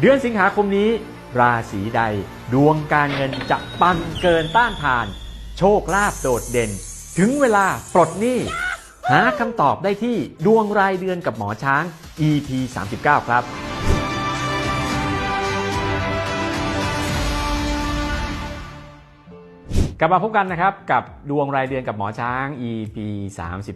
เดือนสิงหาคมนี้ราศีใดดวงการเงินจะปังเกินต้านทาน โชคลาภโดดเด่น ถึงเวลาปลดหนี้หาคำตอบได้ที่ดวงรายเดือนกับหมอช้าง EP 39 ครับ กลับมาพบกันนะครับกับดวงรายเดือนกับหมอช้าง EP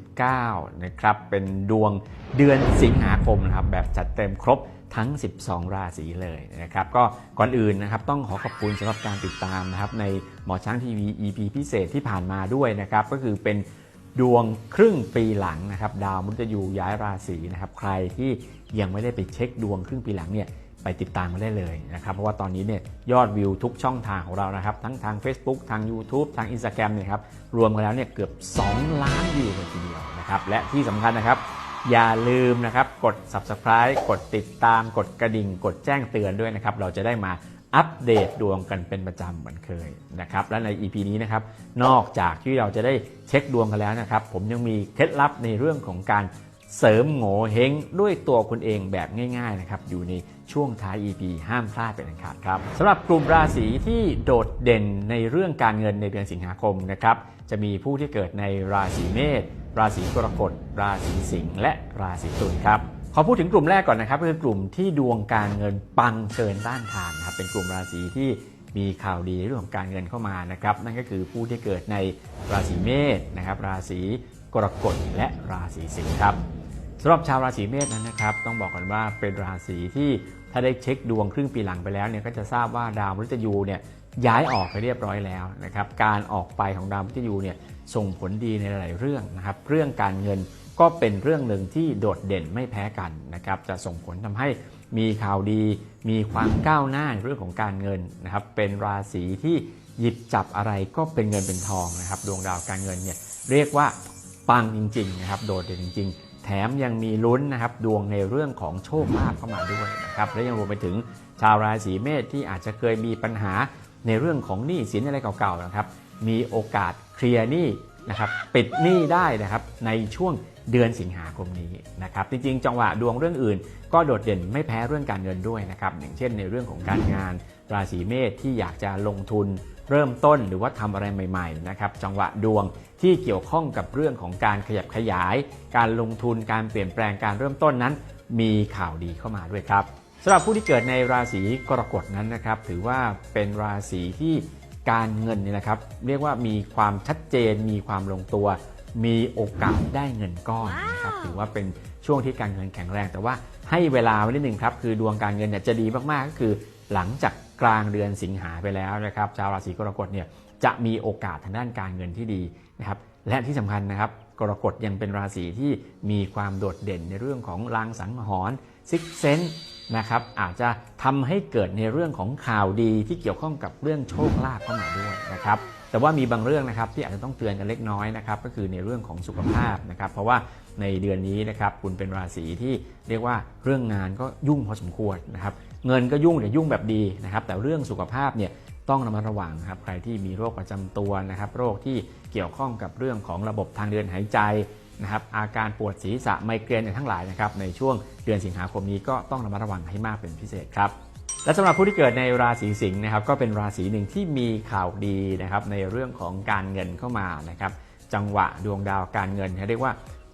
39นะครับเป็นดวงเดือนสิงหาคมนะครับแบบจัดเต็มครบทั้ง 12 ราศีเลยนะครับก็ก่อนอื่นนะครับต้องขอขอบคุณสำหรับการติดตามนะครับในหมอช้างทีวี EP พิเศษที่ผ่านมาด้วยนะครับก็คือเป็นดวงครึ่งปีหลังนะครับดาวมฤตยูย้ายราศีนะครับใครที่ยังไม่ได้ไปเช็คดวงครึ่งปีหลังเนี่ย ไปติดตามมาได้เลยนะครับเพราะว่าตอนนี้เนี่ยยอดวิวทุกช่องทางของเรานะครับ ทั้งทาง Facebook ทาง YouTube ทาง Instagram เนี่ยครับรวมกันแล้วเนี่ยเกือบ 2 ล้านวิวเลยทีเดียวนะครับและที่สำคัญนะครับ อย่าลืมนะครับกด Subscribe กดติดตาม กดกระดิ่ง กดแจ้งเตือนด้วยนะครับเราจะได้มาอัปเดตดวงกันเป็นประจำเหมือนเคยนะครับและใน EP นี้นะครับนอกจากที่เราจะได้เช็คดวงกันแล้วนะครับผมยังมีเคล็ดลับในเรื่องของการ เสริมโง่เฮงด้วยตัวคุณเองแบบง่ายๆนะครับอยู่ในช่วงท้าย EP ห้ามพลาดเป็นอันขาดครับสำหรับกลุ่มราศีที่โดดเด่นในเรื่องการเงินในเดือนสิงหาคมนะครับจะมีผู้ที่เกิดในราศีเมษราศีกรกฎราศีสิงห์และราศีตุลครับขอพูดถึงกลุ่มแรกก่อนนะครับคือกลุ่มที่ดวงการเงินปังเกินต้านทานนะครับเป็นกลุ่มราศีที่มีข่าวดีในเรื่องของการเงินเข้ามานะครับนั่นก็คือผู้ที่เกิดในราศีเมษนะครับราศีกรกฎและราศีสิงห์ครับ สำหรับชาวราศีเมษนั้นนะครับต้องบอกกันว่าเป็นราศีที่ถ้าได้เช็คดวงครึ่งปีหลังไปแล้วเนี่ยก็จะทราบว่าดาวมฤตยูเนี่ยย้ายออกไปเรียบร้อยแล้วนะครับการออกไปของดาวมฤตยูเนี่ยส่งผลดีในหลายเรื่องนะครับเรื่องการเงินก็เป็นเรื่องหนึ่งที่โดดเด่นไม่แพ้กันนะครับจะส่งผลทำให้มีข่าวดี มีความก้าวหน้าในเรื่องของการเงินนะครับเป็นราศีที่หยิบจับอะไรก็เป็นเงินเป็นทองนะครับดวงดาวการเงินเนี่ยเรียกว่าปังจริงๆนะครับโดดเด่นจริง แถมยังมีลุ้นนะครับดวงในเรื่องของโชคลาภเข้ามาด้วยนะครับและยังรวมไปถึงชาวราศีเมษที่อาจจะเคยมีปัญหาในเรื่องของหนี้สินอะไรเก่าๆนะครับ มีโอกาสเคลียร์หนี้นะครับปิดหนี้ได้นะครับในช่วงเดือนสิงหาคมนี้นะครับจริงๆ จังหวะดวงเรื่องอื่น ก็โดดเด่นไม่แพ้เรื่องการเงินด้วยนะครับอย่างเช่นในเรื่องของการงานราศีเมษที่อยากจะลงทุน เริ่มต้นหรือว่าทำอะไรใหม่ๆนะครับจังหวะดวงที่เกี่ยวข้องกับเรื่องของการขยับขยาย การลงทุนการเปลี่ยนแปลงการเริ่มต้นนั้น มีข่าวดีเข้ามาด้วยครับสำหรับผู้ที่เกิดในราศีกรกฎนั้นนะครับ ถือว่าเป็นราศีที่การเงินเนี่ยนะครับ เรียกว่ามีความชัดเจน มีความลงตัว มีโอกาสได้เงินก้อนนะครับถือว่าเป็นช่วงที่การเงินแข็งแรง แต่ว่าให้เวลาไว้นิดนึงครับคือดวงการเงินเนี่ยจะดีมากๆก็คือหลังจาก กลางเดือนสิงหาไปแล้วนะครับชาวราศีกรกฎเนี่ยจะมีโอกาสทางด้านการเงินที่ดีนะครับและที่สำคัญนะครับกรกฎยังเป็นราศีที่มีความโดดเด่นในเรื่องของลางสังหรณ์ซิกเซนนะครับอาจจะทำให้เกิดในเรื่องของข่าวดีที่เกี่ยวข้องกับเรื่องโชคลาภเข้ามาด้วยนะครับแต่ว่ามีบางเรื่องนะครับที่อาจจะต้องเตือนกันเล็กน้อยนะครับก็คือในเรื่องของสุขภาพนะครับเพราะว่า ในเดือนนี้นะครับคุณเป็นราศีที่เรียกว่าเรื่องงานก็ยุ่งพอสมควรนะครับเงินก็ยุ่งแต่ยุ่งแบบดีนะครับแต่เรื่องสุขภาพเนี่ยต้องระมัดระวังครับใครที่มีโรคประจำตัวนะครับโรคที่เกี่ยวข้องกับเรื่องของระบบทางเดินหายใจนะครับอาการปวดศีรษะไมเกรนทั้งหลายนะครับในช่วงเดือนสิงหาคมนี้ก็ต้องระมัดระวังให้มากเป็นพิเศษครับและสำหรับผู้ที่เกิดในราศีสิงห์นะครับก็เป็นราศีหนึ่งที่มีข่าวดีนะครับในเรื่องของการเงินเข้ามานะครับจังหวะดวงดาวการเงินเรียกว่า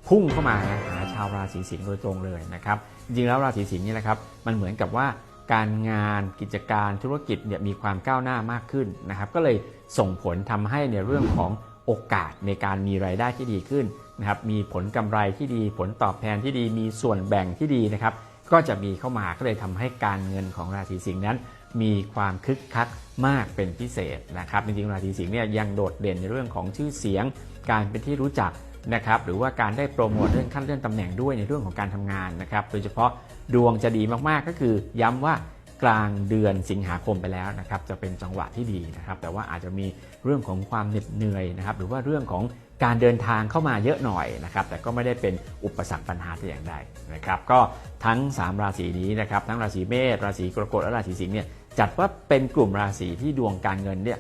พุ่งเข้ามานะหาชาวราศีสิงห์โดยตรงเลยนะครับ จริงๆแล้วราศีสิงห์นี่แหละครับ มันเหมือนกับว่าการงานกิจการธุรกิจเนี่ยมีความก้าวหน้ามากขึ้นนะครับ ก็เลยส่งผลทำให้ในเรื่องของโอกาสในการมีรายได้ที่ดีขึ้นนะครับมีผลกำไรที่ดี ผลตอบแทนที่ดี มีส่วนแบ่งที่ดีนะครับ ก็จะมีเข้ามาก็เลยทำให้การเงินของราศีสิงห์นั้น มีความคึกคักมากเป็นพิเศษนะครับจริงๆราศีสิงห์เนี่ยยังโดดเด่นในเรื่องของชื่อเสียง การเป็นที่รู้จัก นะครับหรือว่าการได้โปรโมทเรื่องขั้นเลื่อนตำแหน่งด้วยในเรื่องของการทำงานนะครับโดยเฉพาะดวงจะดีมากๆก็คือย้ำว่ากลางเดือนสิงหาคมไปแล้วนะครับจะเป็นจังหวะที่ดีนะครับแต่ว่าอาจจะมีเรื่องของความเหน็ดเหนื่อยนะครับหรือว่าเรื่องของการเดินทางเข้ามาเยอะหน่อยนะครับแต่ก็ไม่ได้เป็นอุปสรรคปัญหาแต่อย่างใดนะครับก็ทั้ง 3 ราศีนี้นะครับทั้งราศีเมษราศีกรกฎและราศีสิงห์เนี่ยจัดว่าเป็นกลุ่มราศีที่ดวงการเงินเนี่ย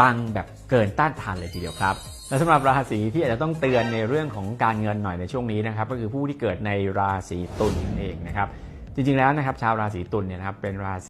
ปังแบบเกินต้านทานเลยทีเดียวครับและสำหรับราศีที่อาจจะต้องเตือนในเรื่องของการเงินหน่อยในช่วงนี้นะครับ ก็คือผู้ที่เกิดในราศีตุลนั่นเองนะครับ จริงๆแล้วนะครับ ชาวราศีตุลเนี่ยนะครับเป็นราศี